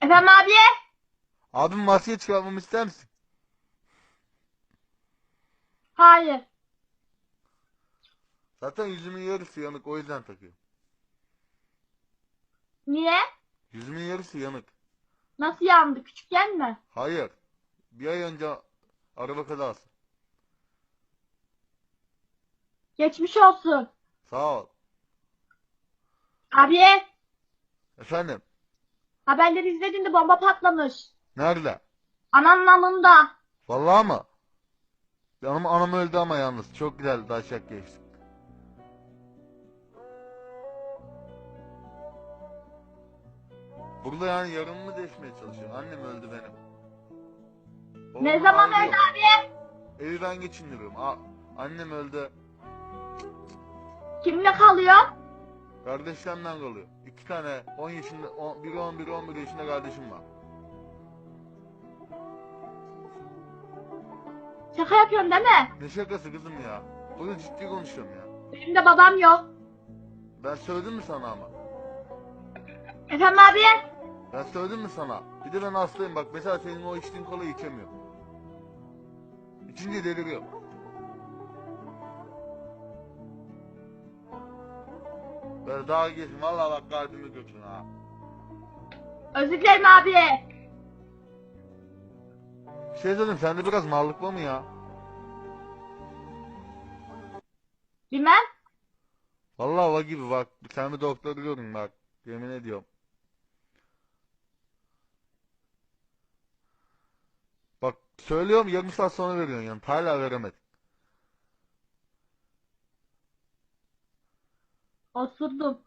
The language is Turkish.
Efendim abi? Abim maske çıkarmamı ister misin? Hayır. Zaten yüzümün yarısı yanık o yüzden takıyorum. Niye? Yüzümün yarısı yanık. Nasıl yandı? Küçükken mi? Hayır. Bir ay önce araba kazası. Geçmiş olsun. Sağ ol. Abi Efendim. Haberleri izledin de bomba patlamış. Nerede? Ananın alnında. Vallahi mı? Yanım anam öldü ama yalnız. Çok güzel daşak geçti. Burada yani yarınımı deşmeye çalışıyor. Annem öldü benim. Babam Ne zaman ağlıyor. öldü abi? Evi ben geçindiriyorum. A annem öldü. Kimle kalıyor? Kardeşlerimden kalıyor. İki tane 10 yaşında, on, biri 11, 11 yaşında kardeşim var. Şaka yapıyorsun değil mi? Ne şakası kızım ya? Bugün ciddi konuşuyorum ya. Benim de babam yok. Ben söyledim mi sana ama? Efendim abi? Ben söyledim mi sana? Bir de ben hastayım bak mesela senin o içtiğin kolayı içemiyorum. İçince deliriyorum. Böyle daha geçin valla bak kalbimi götürün ha. Özür dilerim abi. Bir şey söyleyeyim sende biraz mallık var mı ya? Bilmem. Vallahi var gibi bak. Bir doktor görün bak. Yemin ediyorum. Bak söylüyorum yarım saat sonra veriyorsun yani. Hala veremedim. Osurdum.